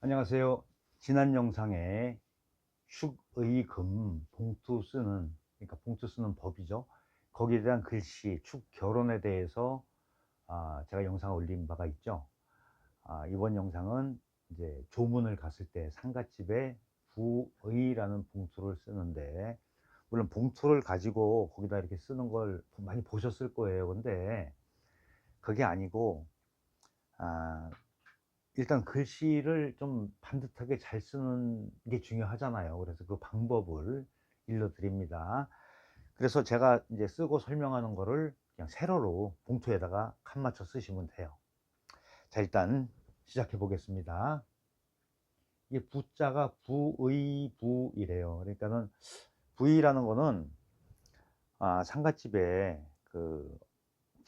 안녕하세요. 지난 영상에 축의금 봉투 쓰는 그러니까 봉투 쓰는 법이죠. 거기에 대한 글씨 축 결혼에 대해서 아, 제가 영상 올린 바가 있죠. 아, 이번 영상은 이제 조문을 갔을 때 상갓집에 부의라는 봉투를 쓰는데 물론 봉투를 가지고 거기다 이렇게 쓰는 걸 많이 보셨을 거예요. 근데 그게 아니고 아, 일단 글씨를 좀 반듯하게 잘 쓰는 게 중요하잖아요. 그래서 그 방법을 일러드립니다. 그래서 제가 이제 쓰고 설명하는 거를 그냥 세로로 봉투에다가 칸 맞춰 쓰시면 돼요. 자, 일단 시작해 보겠습니다. 이게 부자가 부의 부이래요. 그러니까는 부의라는 거는 아, 상갓집에 그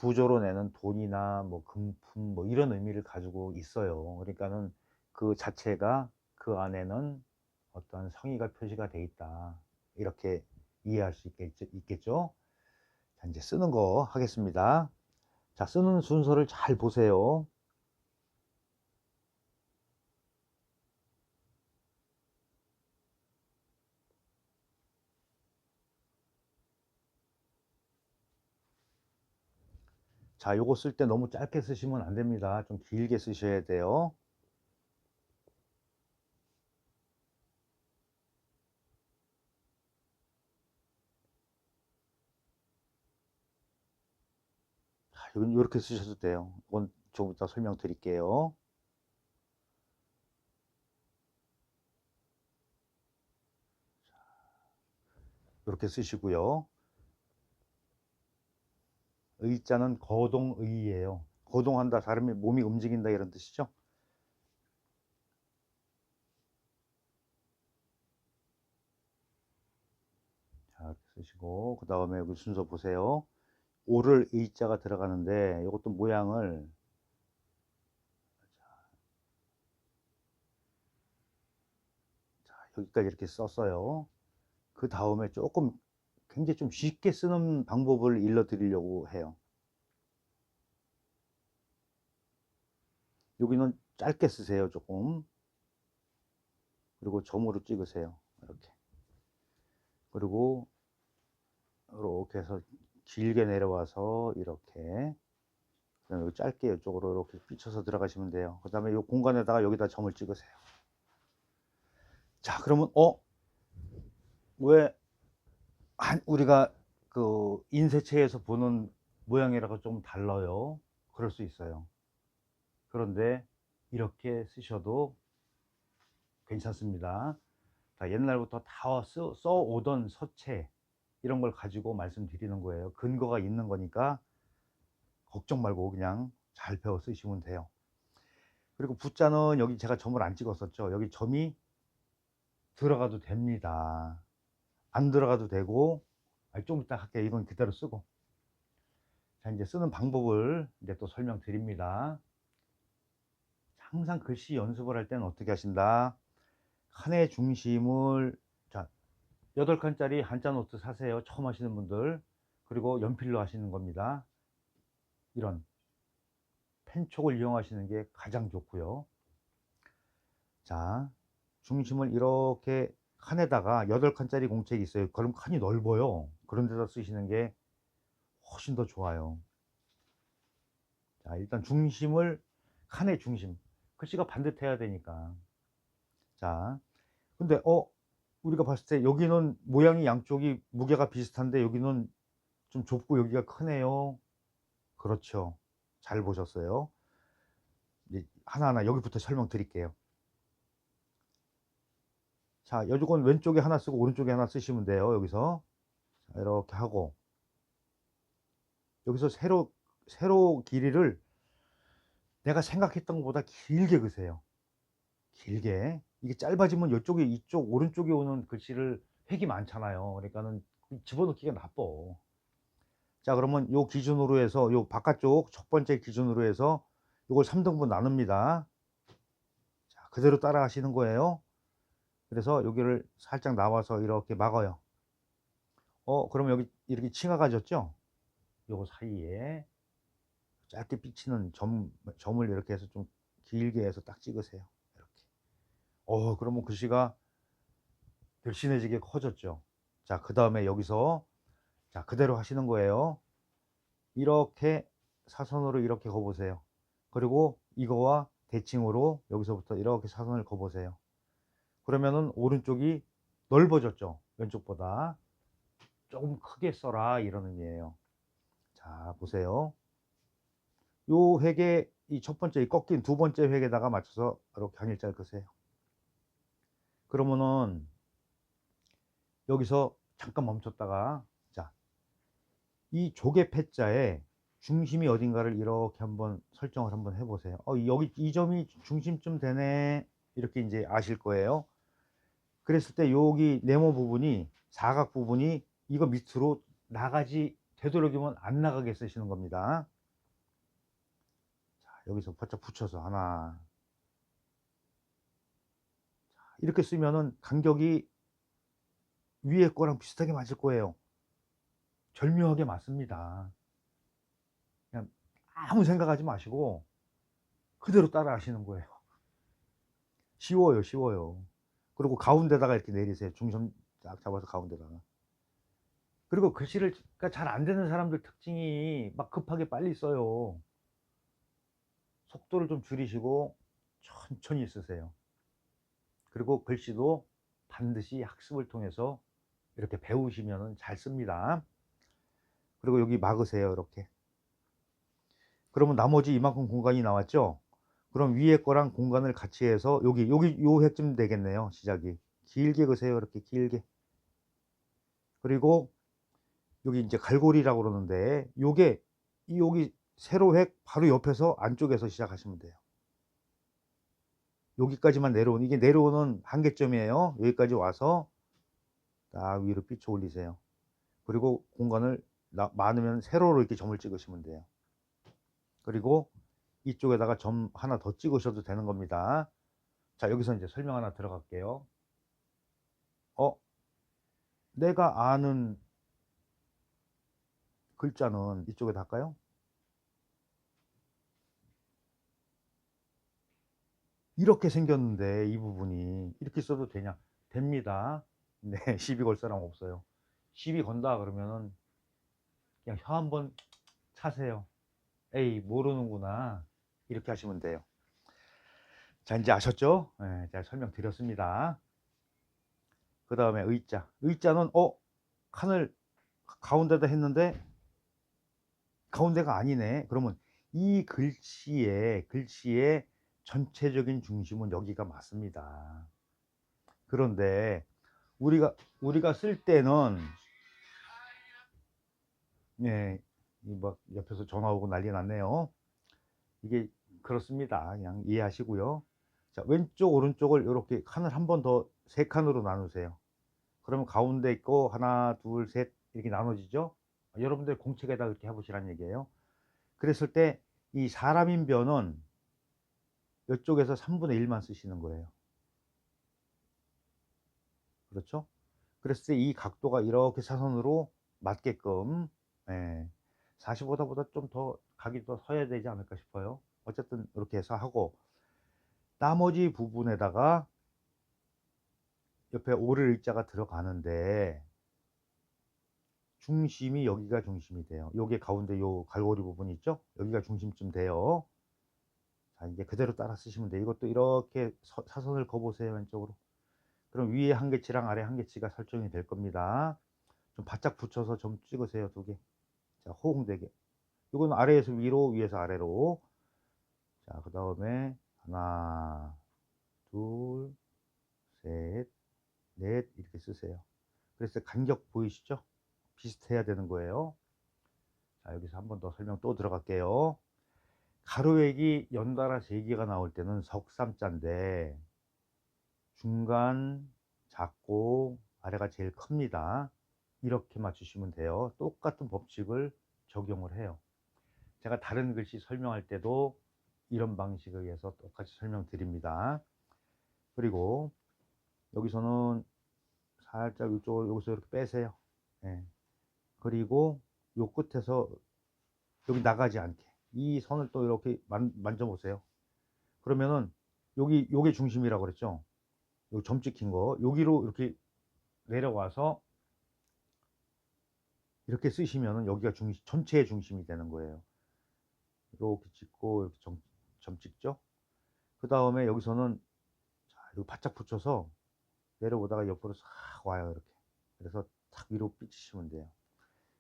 부조로 내는 돈이나 뭐 금품 뭐 이런 의미를 가지고 있어요. 그러니까는 그 자체가 그 안에는 어떤 성의가 표시가 돼 있다. 이렇게 이해할 수 있겠죠. 있겠죠? 자, 이제 쓰는 거 하겠습니다. 자, 쓰는 순서를 잘 보세요. 자, 요거 쓸 때 너무 짧게 쓰시면 안 됩니다. 좀 길게 쓰셔야 돼요. 자, 이건 이렇게 쓰셔도 돼요. 이건 조금 이따 설명드릴게요. 이렇게 쓰시고요. 의자는 거동의예요. 거동한다, 사람이 몸이 움직인다 이런 뜻이죠. 자, 이렇게 쓰시고 그 다음에 여기 순서 보세요. 오를 의자가 들어가는데 이것도 모양을 자, 여기까지 이렇게 썼어요. 그 다음에 조금 굉장히 좀 쉽게 쓰는 방법을 일러드리려고 해요. 여기는 짧게 쓰세요, 조금. 그리고 점으로 찍으세요. 이렇게. 그리고 이렇게 해서 길게 내려와서 이렇게. 그다음에 짧게 이쪽으로 이렇게 삐쳐서 들어가시면 돼요. 그 다음에 이 공간에다가 여기다 점을 찍으세요. 자, 그러면, 어? 왜 한, 우리가 그 인쇄체에서 보는 모양이라고 좀 달라요. 그럴 수 있어요. 그런데 이렇게 쓰셔도 괜찮습니다. 자, 옛날부터 다 써, 써오던 서체 이런 걸 가지고 말씀드리는 거예요. 근거가 있는 거니까 걱정 말고 그냥 잘 배워 쓰시면 돼요. 그리고 부자는 여기 제가 점을 안 찍었었죠. 여기 점이 들어가도 됩니다. 안 들어가도 되고 아니, 좀 이따 할게요. 이건 그대로 쓰고 자 이제 쓰는 방법을 이제 또 설명드립니다. 항상 글씨 연습을 할 때는 어떻게 하신다? 칸의 중심을 자 8칸짜리 한자 노트 사세요. 처음 하시는 분들 그리고 연필로 하시는 겁니다. 이런 펜촉을 이용하시는 게 가장 좋고요. 자 중심을 이렇게 칸에다가 8칸짜리 공책이 있어요. 그럼 칸이 넓어요. 그런 데다 쓰시는 게 훨씬 더 좋아요. 자, 일단 중심을 칸의 중심. 글씨가 반듯해야 되니까. 자, 근데 어 우리가 봤을 때 여기는 모양이 양쪽이 무게가 비슷한데 여기는 좀 좁고 여기가 크네요. 그렇죠. 잘 보셨어요. 하나하나 여기부터 설명드릴게요. 자, 여주건 왼쪽에 하나 쓰고 오른쪽에 하나 쓰시면 돼요. 여기서 자, 이렇게 하고 여기서 세로 세로 길이를 내가 생각했던 것보다 길게 그세요. 길게 이게 짧아지면 이쪽에 이쪽 오른쪽에 오는 글씨를 획이 많잖아요. 그러니까는 집어넣기가 나빠. 자, 그러면 요 기준으로 해서 요 바깥쪽 첫 번째 기준으로 해서 요걸 3등분 나눕니다. 자, 그대로 따라 하시는 거예요. 그래서 여기를 살짝 나와서 이렇게 막아요. 어, 그러면 여기 이렇게 칭화가 졌죠? 요거 사이에 짧게 비치는 점, 점을 이렇게 해서 좀 길게 해서 딱 찍으세요. 이렇게. 어, 그러면 글씨가 들씬해지게 커졌죠. 자, 그 다음에 여기서 자, 그대로 하시는 거예요. 이렇게 사선으로 이렇게 거보세요. 그리고 이거와 대칭으로 여기서부터 이렇게 사선을 거보세요. 그러면은 오른쪽이 넓어졌죠. 왼쪽보다. 조금 크게 써라 이런 의미예요. 자, 보세요. 요 획에 이첫 번째 이 꺾인 두 번째 획에다가 맞춰서 이렇게 한 일자를 끄세요. 그러면은 여기서 잠깐 멈췄다가 자, 이 조개 패자에 중심이 어딘가를 이렇게 한번 설정을 한번 해보세요. 어, 여기 이 점이 중심쯤 되네. 이렇게 이제 아실 거예요. 그랬을 때 여기 네모 부분이 사각 부분이 이거 밑으로 나가지 되도록이면 안 나가게 쓰시는 겁니다. 자, 여기서 바짝 붙여서 하나. 자, 이렇게 쓰면은 간격이 위에 거랑 비슷하게 맞을 거예요. 절묘하게 맞습니다. 그냥 아무 생각하지 마시고 그대로 따라 하시는 거예요. 쉬워요, 쉬워요. 그리고 가운데다가 이렇게 내리세요. 중심 딱 잡아서 가운데다가. 그리고 글씨를 잘안 되는 사람들 특징이 막 급하게 빨리 써요. 속도를 좀 줄이시고 천천히 쓰세요. 그리고 글씨도 반드시 학습을 통해서 이렇게 배우시면 잘 씁니다. 그리고 여기 막으세요. 이렇게. 그러면 나머지 이만큼 공간이 나왔죠? 그럼 위에 거랑 공간을 같이 해서 여기 여기 요 획쯤 되겠네요. 시작이. 길게 그세요. 이렇게 길게. 그리고 여기 이제 갈고리라고 그러는데 요게 이 여기 세로 획 바로 옆에서 안쪽에서 시작하시면 돼요. 여기까지만 내려오는 이게 내려오는 한계점이에요. 여기까지 와서 딱 위로 삐쳐 올리세요. 그리고 공간을 나, 많으면 세로로 이렇게 점을 찍으시면 돼요. 그리고 이쪽에다가 점 하나 더 찍으셔도 되는 겁니다. 자, 여기서 이제 설명 하나 들어갈게요. 어, 내가 아는 글자는 이쪽에 할까요? 이렇게 생겼는데 이 부분이 이렇게 써도 되냐? 됩니다. 네, 시비 걸 사람 없어요. 시비 건다 그러면은 그냥 혀 한번 차세요. 에이 모르는구나 이렇게 하시면 돼요. 자 이제 아셨죠? 네, 제가 설명드렸습니다. 그 다음에 의자. 의자는 어 칸을 가운데다 했는데 가운데가 아니네. 그러면 이 글씨의 글씨의 전체적인 중심은 여기가 맞습니다. 그런데 우리가 우리가 쓸 때는 예, 막 옆에서 전화 오고 난리 났네요. 이게 그렇습니다. 그냥 이해하시고요. 자, 왼쪽 오른쪽을 이렇게 칸을 한 번 더 세 칸으로 나누세요. 그러면 가운데 있고 하나, 둘, 셋 이렇게 나눠지죠. 여러분들 공책에다 이렇게 해보시란 얘기예요. 그랬을 때 이 사람인 변은 이쪽에서 3분의 1만 쓰시는 거예요. 그렇죠? 그랬을 때 이 각도가 이렇게 사선으로 맞게끔 예, 45도보다 좀 더 각이 더 서야 되지 않을까 싶어요. 어쨌든 이렇게 해서 하고 나머지 부분에다가 옆에 오를 의자가 들어가는데 중심이 여기가 중심이 돼요. 여기 가운데 요 갈고리 부분 있죠? 여기가 중심쯤 돼요. 자, 이제 그대로 따라 쓰시면 돼요. 이것도 이렇게 서, 사선을 거보세요. 왼쪽으로. 그럼 위에 한계치랑 아래 한계치가 설정이 될 겁니다. 좀 바짝 붙여서 좀 찍으세요. 두 개. 자, 호응되게. 이건 아래에서 위로, 위에서 아래로. 자, 그 다음에 하나, 둘, 셋, 넷 이렇게 쓰세요. 그래서 간격 보이시죠? 비슷해야 되는 거예요. 자, 여기서 한 번 더 설명 또 들어갈게요. 가로획이 연달아 세 개가 나올 때는 석삼자인데 중간 작고 아래가 제일 큽니다. 이렇게 맞추시면 돼요. 똑같은 법칙을 적용을 해요. 제가 다른 글씨 설명할 때도 이런 방식에 의해서 똑같이 설명드립니다. 그리고 여기서는 살짝 이쪽을 여기서 이렇게 빼세요. 예. 그리고 요 끝에서 여기 나가지 않게 이 선을 또 이렇게 만, 만져보세요. 그러면은 여기 요게 중심이라고 그랬죠. 요 점 찍힌 거 여기로 이렇게 내려와서 이렇게 쓰시면은 여기가 중심, 전체의 중심이 되는 거예요. 이렇게 찍고 이렇게 점, 점 찍죠. 그 다음에 여기서는 자, 이거 바짝 붙여서 내려오다가 옆으로 싹 와요 이렇게. 그래서 탁 위로 삐치시면 돼요.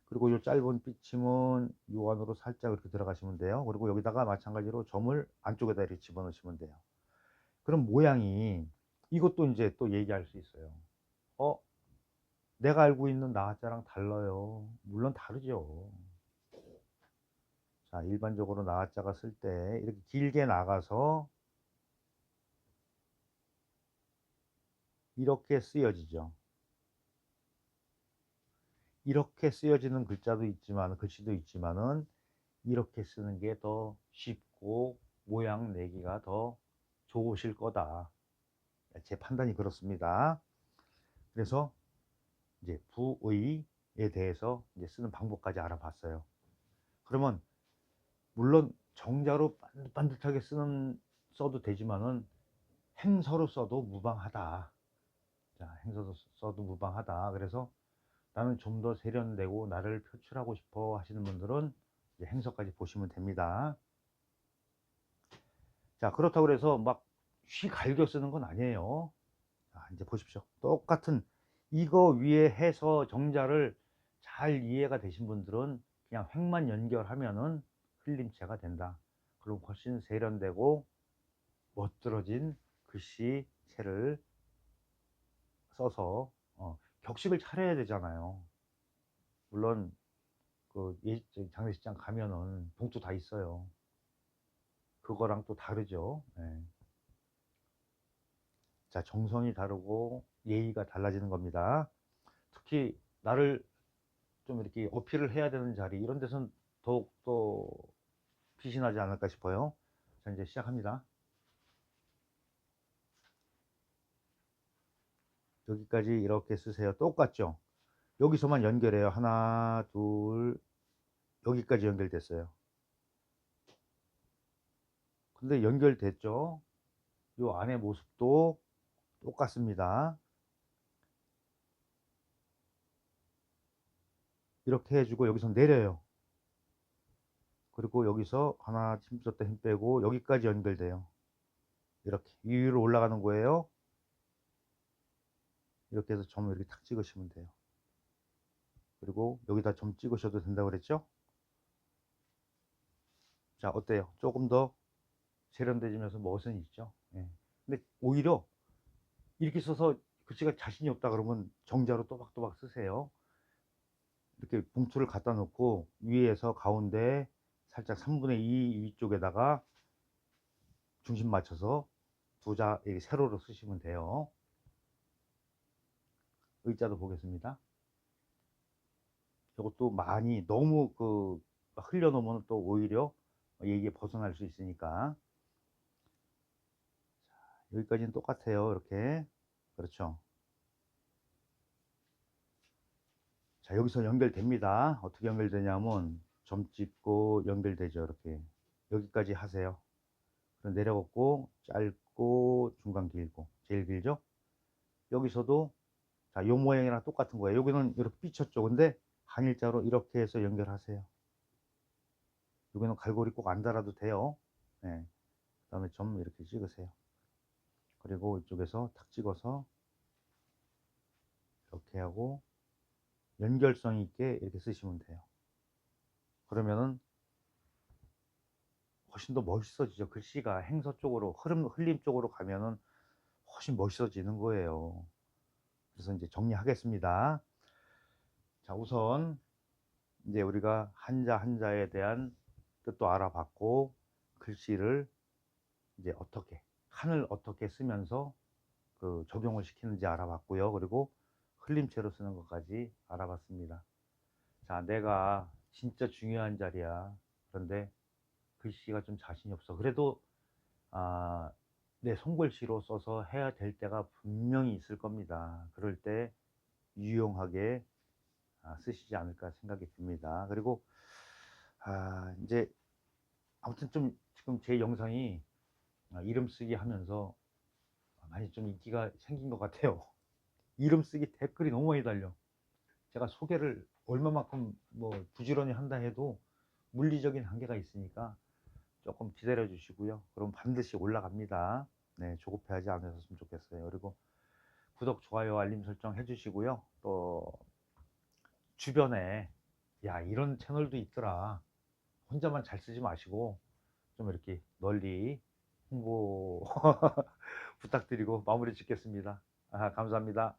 그리고 이 짧은 삐침은 요 안으로 살짝 이렇게 들어가시면 돼요. 그리고 여기다가 마찬가지로 점을 안쪽에다 이렇게 집어넣으시면 돼요. 그럼 모양이 이것도 이제 또 얘기할 수 있어요. 어? 내가 알고 있는 나하자랑 달라요. 물론 다르죠. 자, 일반적으로 나하자가 쓸 때 이렇게 길게 나가서 이렇게 쓰여지죠. 이렇게 쓰여지는 글자도 있지만 글씨도 있지만은 이렇게 쓰는 게 더 쉽고 모양 내기가 더 좋으실 거다. 제 판단이 그렇습니다. 그래서 이제 부의에 대해서 이제 쓰는 방법까지 알아봤어요. 그러면 물론 정자로 반듯하게 쓰는 써도 되지만은 행서로 써도 무방하다. 자, 행서로 써도 무방하다. 그래서 나는 좀 더 세련되고 나를 표출하고 싶어 하시는 분들은 행서까지 보시면 됩니다. 자, 그렇다고 그래서 막 쉬 갈겨 쓰는 건 아니에요. 자, 이제 보십시오. 똑같은 이거 위에 해서 정자를 잘 이해가 되신 분들은 그냥 획만 연결하면은 흘림체가 된다. 그럼 훨씬 세련되고 멋들어진 글씨체를 써서 어, 격식을 차려야 되잖아요. 물론 그 예, 장례식장 가면은 봉투 다 있어요. 그거랑 또 다르죠. 예. 자, 정성이 다르고 예의가 달라지는 겁니다. 특히 나를 좀 이렇게 어필을 해야 되는 자리 이런 데선 더욱더 나지 않을까 싶어요. 자, 이제 시작합니다. 여기까지 이렇게 쓰세요. 똑같죠? 여기서만 연결해요. 하나, 둘, 여기까지 연결됐어요. 근데 연결됐죠? 요 안의 모습도 똑같습니다. 이렇게 해주고 여기서 내려요. 그리고 여기서 하나 힘 줬다 힘 빼고 여기까지 연결돼요. 이렇게 위로 올라가는 거예요. 이렇게 해서 점을 이렇게 탁 찍으시면 돼요. 그리고 여기다 점 찍으셔도 된다고 그랬죠? 자, 어때요? 조금 더 세련되지면서 멋은 있죠? 예. 근데 오히려 이렇게 써서 글씨가 자신이 없다 그러면 정자로 또박또박 쓰세요. 이렇게 봉투를 갖다 놓고 위에서 가운데 살짝 3분의 2 위쪽에다가 중심 맞춰서 두자 세로로 쓰시면 돼요. 의자도 보겠습니다. 이것도 많이 너무 그 흘려놓으면 또 오히려 얘기에 벗어날 수 있으니까 자, 여기까지는 똑같아요. 이렇게 그렇죠. 자 여기서 연결됩니다. 어떻게 연결되냐면 점 찍고 연결되죠. 이렇게 여기까지 하세요. 그럼 내려갔고 짧고 중간 길고 제일 길죠. 여기서도 자, 요 모양이랑 똑같은 거예요. 여기는 이렇게 삐쳤죠. 근데 한 일자로 이렇게 해서 연결하세요. 여기는 갈고리 꼭 안 달아도 돼요. 네. 그 다음에 점 이렇게 찍으세요. 그리고 이쪽에서 탁 찍어서 이렇게 하고 연결성 있게 이렇게 쓰시면 돼요. 그러면은 훨씬 더 멋있어지죠. 글씨가 행서 쪽으로 흐름 흘림 쪽으로 가면은 훨씬 멋있어지는 거예요. 그래서 이제 정리하겠습니다. 자, 우선 이제 우리가 한자 한자에 대한 뜻도 알아봤고 글씨를 이제 어떻게 칸을 어떻게 쓰면서 그 적용을 시키는지 알아봤고요. 그리고 흘림체로 쓰는 것까지 알아봤습니다. 자, 내가 진짜 중요한 자리야. 그런데 글씨가 좀 자신이 없어. 그래도 아, 내 손글씨로 써서 해야 될 때가 분명히 있을 겁니다. 그럴 때 유용하게 아, 쓰시지 않을까 생각이 듭니다. 그리고 아, 이제 아무튼 좀 지금 제 영상이 아, 이름 쓰기 하면서 많이 좀 인기가 생긴 것 같아요. 이름 쓰기 댓글이 너무 많이 달려. 제가 소개를 얼마만큼 뭐 부지런히 한다 해도 물리적인 한계가 있으니까 조금 기다려 주시고요. 그럼 반드시 올라갑니다. 네, 조급해하지 않으셨으면 좋겠어요. 그리고 구독, 좋아요, 알림 설정 해주시고요. 또 주변에 야 이런 채널도 있더라. 혼자만 잘 쓰지 마시고 좀 이렇게 널리 홍보 부탁드리고 마무리 짓겠습니다. 아, 감사합니다.